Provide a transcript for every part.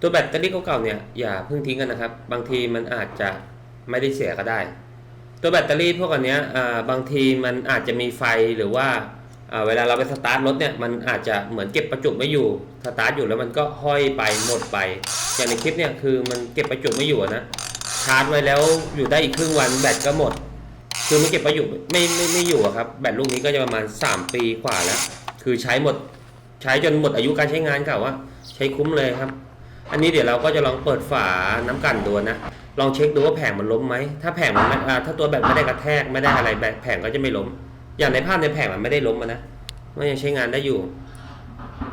ตัวแบตเตอรี่เก่าๆเนี่ยอย่าเพิ่งทิ้งกันนะครับ บางทีมันอาจจะไม่ได้เสียก็ได้ ตัวแบตเตอรี่พวกอันเนี้ยบางทีมันอาจจะมีไฟหรือว่าเวลาเราไปสตาร์ทรถเนี่ยมันอาจจะเหมือนเก็บประจุไม่อยู่สตาร์ทอยู่แล้วมันก็ห้อยไปหมดไป อย่างในคลิปเนี่ยคือมันเก็บประจุไม่อยู่นะชาร์จไว้แล้วอยู่ได้อีกครึ่งวันแบตก็หมด คือมันเก็บประจุไม่ไม่ไม่อยู่ครับแบตลูกนี้ก็จะประมาณ 3 ปีกว่าแล้ว คือใช้หมดใช้จนหมดอายุการใช้งานกล่าว่าใช้คุ้มเลยครับ อันนี้เดี๋ยวเราก็จะลองเปิดฝาน้ำกันดูนะ ลองเช็คดูว่าแผงมันล้มไหม ถ้าแผงมันถ้าตัวแบตไม่ได้กระแทกไม่ได้อะไรแบตแผงก็จะไม่ล้ม อย่างในภาพในแผงมันไม่ได้ล้มนะมันยังใช้งานได้อยู่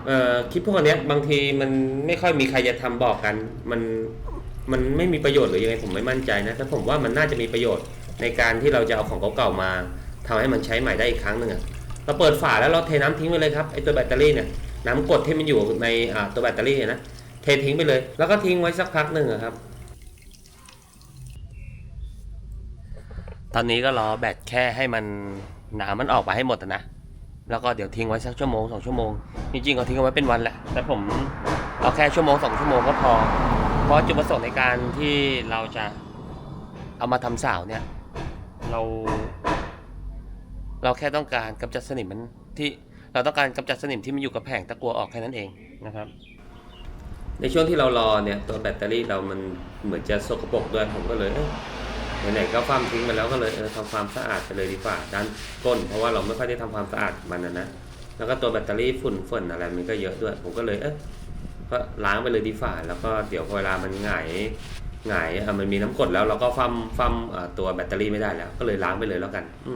เอ่อคลิปพวกนี้บางทีมันไม่ค่อยมีใครจะทำบอกกัน มันมันไม่มีประโยชน์หรือยังไงผมไม่มั่นใจนะแต่ผมว่ามันน่าจะมีประโยชน์ในการที่เราจะเอาของเก่าๆมาทำให้มันใช้ใหม่ได้อีกครั้งหนึ่งอะเราเปิดฝาแล้วเราเทน้ำทิ้งไปเลยครับไอตัวแบตเตอรี่เนี่ยน้ำกดที่มันอยู่ในตัวแบตเตอรี่นะ เททิ้งไปเลย แล้วก็ทิ้งไว้สักพักหนึ่งอครับ ตอนนี้ก็รอแบตแค่ให้มันหน้ำมันออกมาให้หมดนะ แล้วก็เดี๋ยวทิ้งไว้สักชั่วโมงสองชั่วโมง จริงๆเขาทิ้งเอาไว้เป็นวันแหละ แต่ผมเอาแค่ชั่วโมงสองชั่วโมงก็พอ เพราะจุดประสงค์ในการที่เราจะเอามาทำสาวเนี่ย เรา เราแค่ต้องการกำจัดสนิมมันที่เราต้องการกำจัดสนิมที่มันอยู่กับแผงตะกัวออกแค่นั้นเองนะครับ ในช่วงที่เรารอเนี่ยตัวแบตเตอรี่เรามันเหมือนจะสกปรกด้วยผมก็เลยเอ้ยไหนๆก็ฟ้ามทิ้งไปแล้วก็เลยเออทำความสะอาดไปเลยดีกว่าด้านก้น เพราะว่าเราไม่ค่อยได้ทำความสะอาดมันนะนะแล้วก็ตัวแบตเตอรี่ฝุ่นฝุ่นอะไรมันก็เยอะด้วย ผมก็เลยเออก็ล้างไปเลยดีกว่าแล้วก็เดี๋ยวพอเวลามันหงายหงายอะมันมีน้ำกรดแล้วเราก็ฟั่มฟั่มตัวแบตเตอรี่ไม่ได้แล้ว ก็เลยล้างไปเลยแล้วกัน อื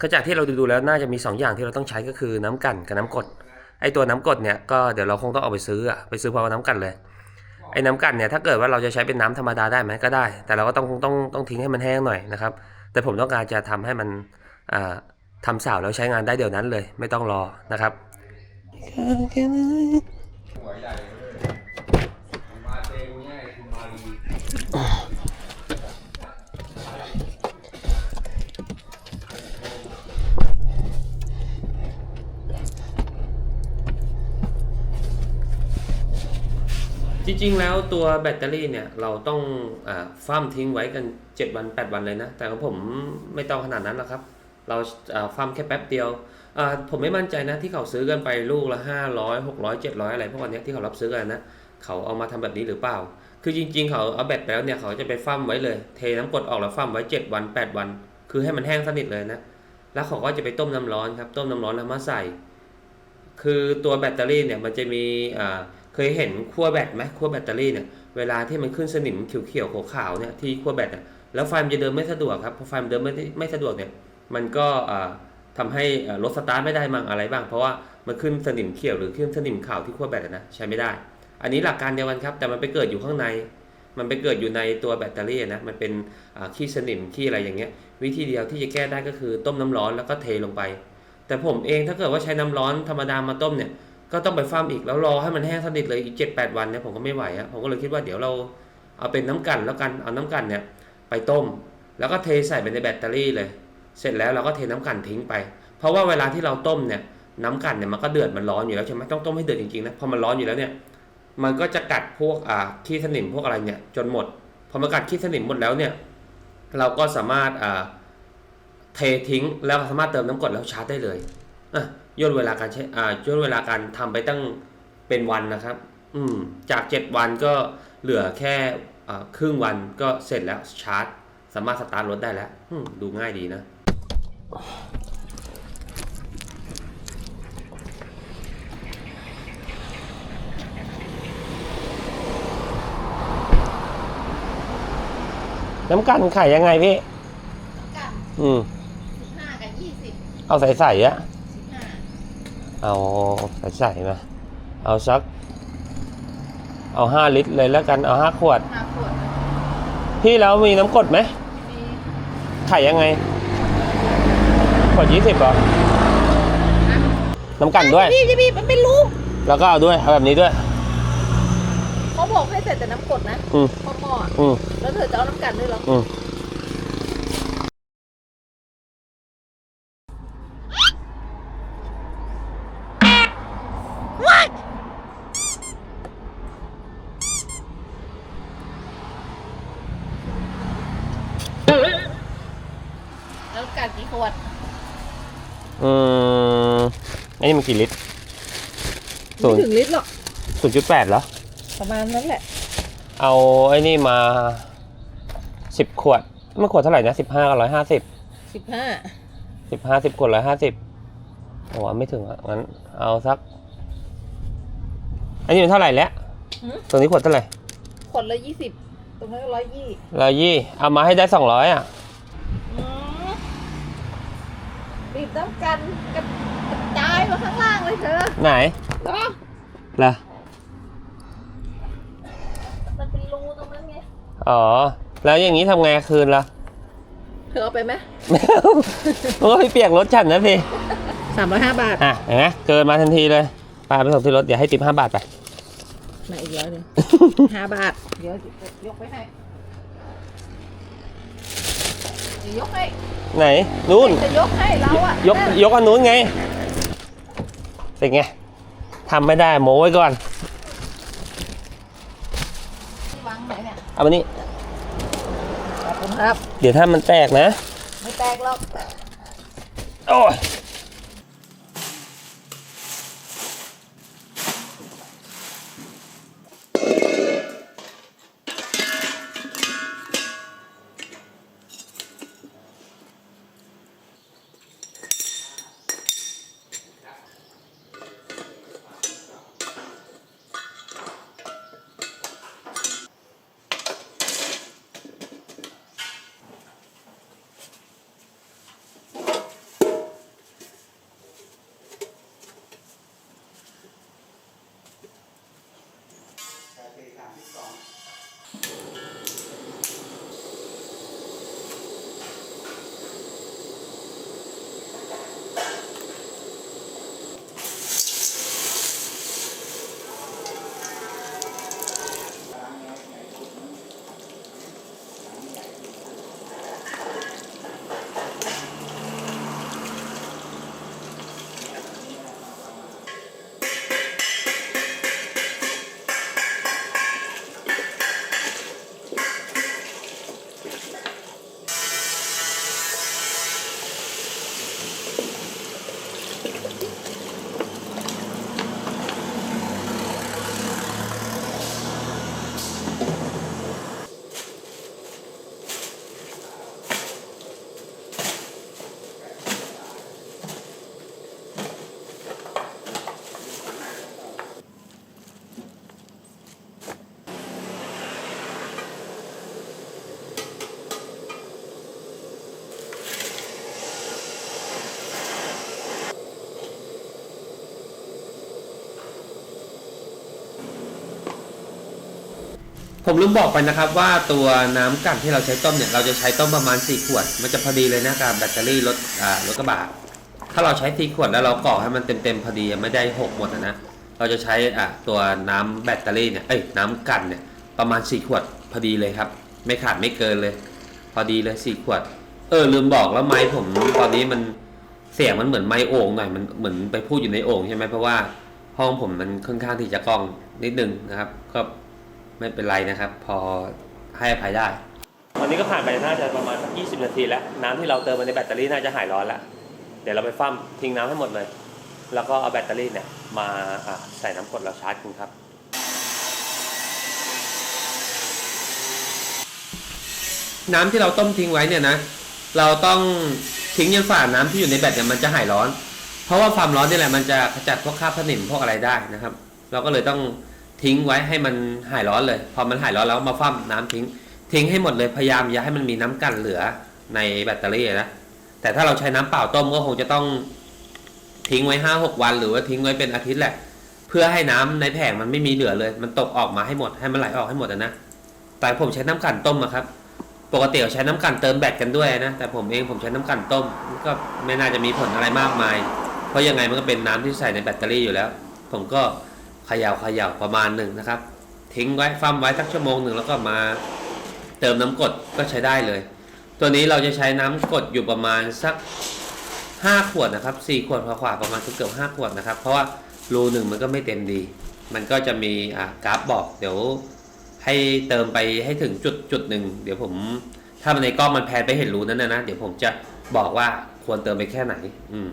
ก็จากที่เราดูๆแล้วน่าจะมี 2 อย่างที่เราต้องใช้ก็คือน้ำกลั่นกับน้ำกรดไอตัวน้ำกรดเนี่ยก็เดี๋ยวเราคงต้องเอาไปซื้ออะไปซื้อพร้อมกับน้ำกลั่นเลยไอ้น้ำกลั่นเนี่ยถ้าเกิดว่าเราจะใช้เป็นน้ำธรรมดาได้ไหมก็ได้ แต่เราก็ต้องต้องต้องทิ้งให้มันแห้งหน่อยนะครับ แต่ผมต้องการจะทำให้มันอ่าทำสาวแล้วใช้งานได้เดี๋ยวนั้นเลย ไม่ต้องรอนะครับ ริง ๆ แล้วตัวแบตเตอรี่เนี่ยเราต้องอฟั่มทิ้งไว้กัน 7 วัน 8 วันเลยนะ แต่ของผมไม่ต้องขนาดนั้นหรอกครับ เราอ่าฟั่มแค่แป๊บเดียวผมไม่มั่นใจนะที่เขาซื้อกันไปลูกละ 500 600 700 อะไรพวกวันนี้ที่เขารับซื้อกันนะ เขาเอามาทำแบบนี้หรือเปล่า คือจริง ๆ เขาเอาแบตไปแล้วเนี่ยเขาจะไปฟั่มไว้เลย เทน้ำกรดออกแล้วฟั่มไว้ 7 วัน 8 วัน คือให้มันแห้งสนิทเลยนะ แล้วเขาก็จะไปต้มน้ำร้อนครับ ต้มน้ำร้อนแล้วมาใส่ คือตัวแบตเตอรี่เนี่ยมันจะมีอ่า เคยเห็นขั้วแบตไหมขั้วแบตเตอรี่เนี่ยเวลาที่มันขึ้นสนิมเขียวๆขาวๆเนี่ยที่ขั้วแบตอะแล้วไฟมันจะเดินไม่สะดวกครับพอไฟมันเดินไม่ไม่สะดวกเนี่ยมันก็อ่าทำให้รถสตาร์ทไม่ได้มั่งอะไรบ้าง เพราะว่ามันขึ้นสนิมเขียวหรือขึ้นสนิมขาวที่ขั้วแบตนะใช้ไม่ได้ อันนี้หลักการเดียวกันครับ แต่มันไปเกิดอยู่ข้างใน มันไปเกิดอยู่ในตัวแบตเตอรี่นะมันเป็นขี้สนิมขี้อะไรอย่างเงี้ย วิธีเดียวที่จะแก้ได้ก็คือต้มน้ำร้อนแล้วก็เทลงไป แต่ผมเองถ้าเกิดว่าใช้น้ำร้อนธรรมดามาต้มเนี่ย ก็ต้องไปฟ้ามอีกแล้วรอให้มันแห้งสนิทเลยอีกเจ็ดแปดวันเนี่ยผมก็ไม่ไหวฮะผมก็เลยคิดว่าเดี๋ยวเราเอาเป็นน้ำกันแล้วกันเอาน้ำกันเนี่ยไปต้ม แล้วก็เทใส่ไปในแบตเตอรี่เลย เสร็จแล้วเราก็เทน้ำกันทิ้งไป เพราะว่าเวลาที่เราต้มเนี่ยน้ำกันเนี่ยมันก็เดือดมันร้อนอยู่แล้วใช่ไหมต้องต้มให้เดือดจริงๆนะพอมันร้อนอยู่แล้วเนี่ยมันก็จะกัดพวกอ่าขี้สนิมพวกอะไรเนี่ยจนหมดพอมันกัดขี้สนิมหมดแล้วเนี่ยเราก็สามารถอ่าเททิ้งแล้วสามารถเติมน้ำกรดแล้วชาร์จได้เลย อะย่นเวลาการใช้อ่าย่นเวลาการทำไปตั้งเป็นวันนะครับ อืมจาก 7 วันก็เหลือแค่อ่าครึ่งวันก็เสร็จแล้วชาร์จ สามารถสตาร์ทรถได้แล้วอืมดูง่ายดีนะ น้ำกันไข่ยังไงพี่กับอืมสิบห้ากับยี่สิบเอาใส่ใส่อะสิบห้า เอาใส่ใส่มา เอาสัก เอาห้าลิตรเลยแล้วกัน เอาห้าขวด ห้าขวดพี่แล้วมีน้ำกรดไหมมีไข่ยังไง ขวดยี่สิบเหรอ น้ำกันด้วย พี่พี่พี่มันไม่รู้ แล้วก็เอาด้วย เอาแบบนี้ด้วย เขาบอกให้ใส่แต่น้ำกรดนะอืมพอหม้ออะอืม แล้วเธอจะเอาน้ำกันด้วยเหรอ อืมำกัดกี่ขวดอืมอันนี้มันกี่ลิตรศูไม่นย์ถึงลิตรหรอก ศูนย์จุดแปดเหรอ ประมาณนั้นแหละ เอาไอ้นี่มาสิบขวดมันขวดเท่าไหร่นะสิบห้ากับร้อยห้าสิบสิบห้า สิบห้าสิบขวดร้อยห้าสิบโอ้ไม่ถึงอะงั้นเอาสัก อันนี้มันเท่าไหร่แล้วตัวนี้ขวดเท่าไหร่ขวดละยี่สิบตรงนั้นก็ร้อยยี่ร้อยยี่เอามาให้ได้สองร้อยอะ บีบน้ำกันกระกระจายมาข้างล่างเลยเธอไหนเหรอล่ะมันเป็นรูตรงนั้นไงอ๋อ แล้วอย่างนี้ทำไงคืนล่ะเธอเอาไปไหมโอ้ยเปียกรถฉันนะพี่สามร้อยห้าบาท อะเห็นไหมเกินมาทันทีเลยปาไปส่งที่รถเดี๋ยวให้ติปห้าบาทไปไหนอีกร้อยหนึ่งห้าบาท เดี๋ยวยกไปให้ เดี๋ยวยกให้ไหนนู่นจะยกให้เราอะยกยกอันนู้นไงเป็นไงทำไม่ได้โม้ไว้ก่อนวางไหนเนี่ยเอามานี่ขอบคุณครับ เดี๋ยวถ้ามันแตกนะ ไม่แตกหรอกโอ้ย ผมลืมบอกไปนะครับว่าตัวน้ำกันที่เราใช้ต้มเนี่ยเราจะใช้ต้มประมาณ 4 ขวด มันจะพอดีเลยนะกับแบตเตอรี่รถอ่ารถกระบะถ้าเราใช้4ขวดแล้วเรากรอให้มันเต็มๆพอดีไม่ได้หกหมดอะนะเราจะใช้อะตัวน้ำแบตเตอรี่เนี่ยเอ้ยน้ำกันเนี่ยประมาณ 4 ขวดพอดีเลยครับ ไม่ขาดไม่เกินเลย พอดีเลย 4 ขวด เออลืมบอกแล้วไม้ผมตอนนี้มันเสียงมันเหมือนไม้โอ่งหน่อยมันเหมือนไปพูดอยู่ในโอ่งใช่ไหมเพราะว่าห้องผมมันค่อนข้างที่จะกล้องนิดนึงนะครับก็ ไม่เป็นไรนะครับ พอให้อภัยได้ ตอนนี้ก็ผ่านไปน่าจะประมาณสัก20 นาทีแล้ว น้ำที่เราเติมมาในแบตเตอรี่น่าจะหายร้อนแล้ว เดี๋ยวเราไปฟั่มทิ้งน้ำให้หมดเลย แล้วก็เอาแบตเตอรี่เนี่ยมาอะใส่น้ำกรดเราชาร์จกันครับ น้ำที่เราต้มทิ้งไว้เนี่ยนะ เราต้องทิ้งจนฝ่าน้ำที่อยู่ในแบตเนี่ยมันจะหายร้อน เพราะว่าความร้อนนี่แหละมันจะขจัดพวกคราบสนิมพวกอะไรได้นะครับ เราก็เลยต้อง ทิ้งไว้ให้มันหายร้อนเลย พอมันหายร้อนแล้วมาฟั่มน้ำทิ้ง ทิ้งให้หมดเลยพยายามอย่าให้มันมีน้ำกันเหลือในแบตเตอรี่นะแต่ถ้าเราใช้น้ำเปล่าต้มก็คงจะต้องทิ้งไว้ห้าหกวัน หรือว่าทิ้งไว้เป็นอาทิตย์แหละ เพื่อให้น้ำในแผงมันไม่มีเหลือเลย มันตกออกมาให้หมดให้มันไหลออกให้หมดอะนะแต่ผมใช้น้ำกั่นต้มอะครับ ปกติเราใช้น้ำกั่นเติมแบตกันด้วยนะแต่ผมเองผมใช้น้ำกั่นต้มก็ไม่น่าจะมีผลอะไรมากมาย เพราะยังไงมันก็เป็นน้ำที่ใส่ในแบตเตอรี่อยู่แล้ว ผมก็ เขย่าเขย่าประมาณหนึ่งนะครับ ทิ้งไว้ฟั่มไว้สักชั่วโมงหนึ่งแล้วก็มาเติมน้ำกดก็ใช้ได้เลย ตัวนี้เราจะใช้น้ำกดอยู่ประมาณสักห้าขวดนะครับสี่ขวดพอขวาประมาณเกือบห้าขวดนะครับ เพราะว่ารูหนึ่งมันก็ไม่เต็มดี มันก็จะมีอ่ากราฟบอก เดี๋ยวให้เติมไปให้ถึงจุดจุดหนึ่งเดี๋ยวผมถ้ามันในกล้องมันแพนไปเห็นรูนั้นนะนะเดี๋ยวผมจะบอกว่าควรเติมไปแค่ไหน อืม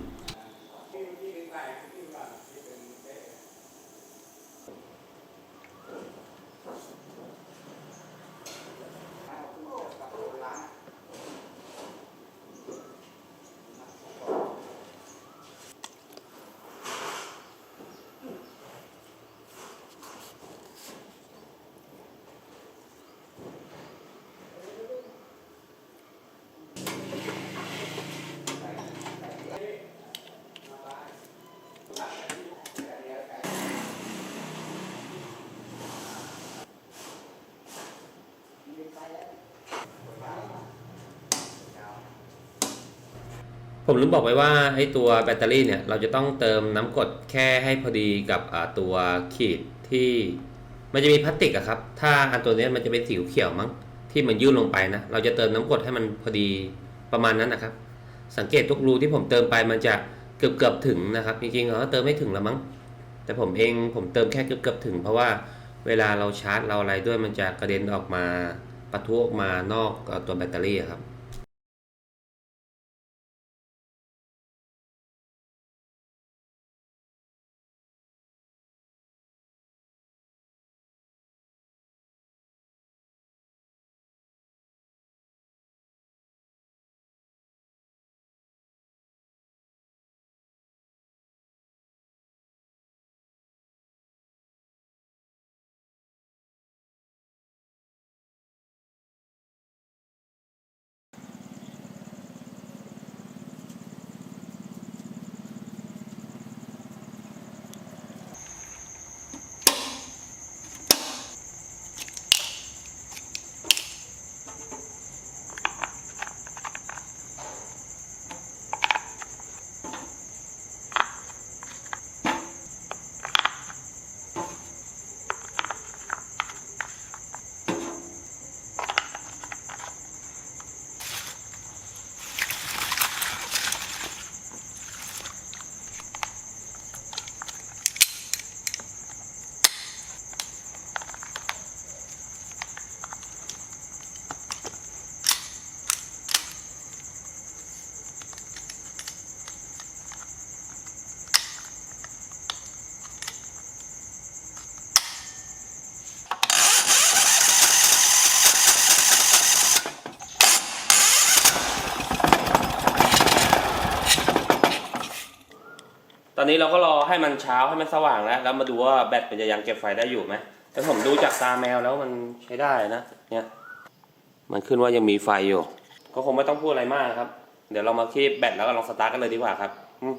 ผมลืมบอกไปว่าไอ้ตัวแบตเตอรี่เนี่ย เราจะต้องเติมน้ำกรดแค่ให้พอดีกับตัวขีดที่มันจะมีพลาสติกอะครับ ถ้าอันตัวนี้มันจะเป็นสีเขียวมั้งที่มันยื่นลงไปนะ เราจะเติมน้ำกรดให้มันพอดีประมาณนั้นนะครับ สังเกตทุกรูที่ผมเติมไปมันจะเกือบเกือบๆถึงนะครับ จริงๆเขาเติมไม่ถึงแล้วมั้ง แต่ผมเองผมเติมแค่เกือบเกือบๆถึง เพราะว่าเวลาเราชาร์จเราอะไรด้วยมันจะกระเด็นออกมา ปะทุออกมานอกตัวแบตเตอรี่ครับ นี้เราก็รอให้มันเช้าให้มันสว่างแล้วแล้วมาดูว่าแบตมันจะยังเก็บไฟได้อยู่ไหมแต่ผมดูจากตาแมวแล้วมันใช้ได้นะเนี่ยมันขึ้นว่ายังมีไฟอยู่ ก็คงไม่ต้องพูดอะไรมากครับ เดี๋ยวเรามาคีบแบตแล้วก็ลองสตาร์ทกันเลยดีกว่าครับอืม